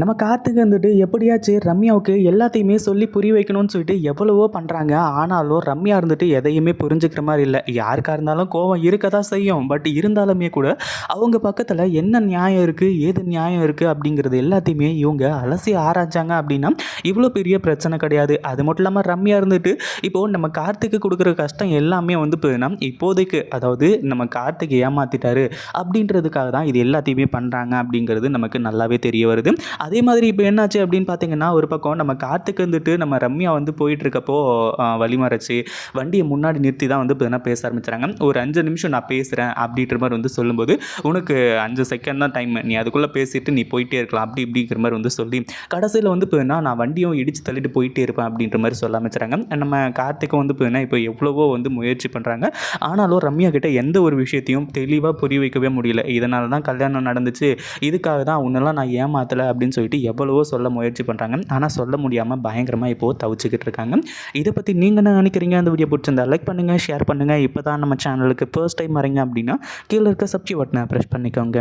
நம்ம காத்துக்கு வந்துட்டு எப்படியாச்சும் ரம்யாவுக்கு எல்லாத்தையுமே சொல்லி புரிய வைக்கணும்னு சொல்லிட்டு எவ்வளவோ பண்ணுறாங்க ஆனாலும் ரம்யா இருந்துட்டு எதையுமே புரிஞ்சுக்கிற மாதிரி இல்லை. யாருக்காக இருந்தாலும் கோவம் இருக்க தான் செய்யும். பட் இருந்தாலுமே கூட அவங்க பக்கத்தில் என்ன நியாயம் இருக்குது ஏது நியாயம் இருக்குது அப்படிங்கிறது எல்லாத்தையுமே இவங்க அலசி ஆராய்ச்சாங்க அப்படின்னா இவ்வளோ பெரிய பிரச்சனை கிடையாது. அது மட்டும் இல்லாமல் ரம்யா இருந்துட்டு இப்போது நம்ம கார்த்திக்கு கொடுக்குற கஷ்டம் எல்லாமே வந்து போயின்னா இப்போதைக்கு அதாவது நம்ம கார்த்திக் ஏமாற்றிட்டாரு அப்படின்றதுக்காக தான் இது எல்லாத்தையுமே பண்ணுறாங்க அப்படிங்கிறது நமக்கு நல்லாவே தெரிய வருது. அதே மாதிரி இப்போ என்னாச்சு அப்படின்னு பார்த்தீங்கன்னா ஒரு பக்கம் நம்ம காத்துக்கு வந்துட்டு நம்ம ரம்யா வந்து போயிட்டு இருக்கப்போ வழிமறைச்சு வண்டியை முன்னாடி நிறுத்தி தான் வந்து இப்போ பேச ஆரம்பிச்சுறாங்க. ஒரு அஞ்சு நிமிஷம் நான் பேசுகிறேன் அப்படின்ற மாதிரி வந்து சொல்லும்போது உனக்கு அஞ்சு செகண்ட் தான் டைம் நீ அதுக்குள்ளே பேசிட்டு நீ போயிட்டே இருக்கலாம் அப்படி இப்படிங்கிற மாதிரி வந்து சொல்லி கடைசியில் வந்து பார்த்தீங்கன்னா நான் வண்டியும் இடித்து தள்ளிட்டு போயிட்டே இருப்பேன் அப்படின்ற மாதிரி சொல்ல ஆரம்பிச்சுறாங்க. நம்ம கார்த்திக்கும் வந்து பார்த்தீங்கன்னா இப்போ எவ்வளவோ வந்து முயற்சி பண்ணுறாங்க ஆனாலும் ரம்யா கிட்ட எந்த ஒரு விஷயத்தையும் தெளிவாக புரிய வைக்கவே முடியல. இதனால தான் கல்யாணம் நடந்துச்சு. இதுக்காக தான் உன்னெல்லாம் நான் ஏமாத்தலை அப்படின்னு அப்படின்னு சொல்லிட்டு எவ்வளவோ சொல்ல முயற்சி பண்ணுறாங்க ஆனால் சொல்ல முடியாமல் பயங்கரமாக இப்போது தவிச்சுக்கிட்டு இருக்காங்க. இதை பற்றி நீங்கள் என்ன நினைக்கிறீங்க? அந்த வீடியோ பிடிச்சிருந்தா லைக் பண்ணுங்கள் ஷேர் பண்ணுங்கள் இப்போ தான் நம்ம சேனலுக்கு ஃபர்ஸ்ட் டைம் வரீங்க அப்படின்னா கீழே இருக்க சப்ஜி பட்டனை ப்ரெஸ் பண்ணிக்கோங்க.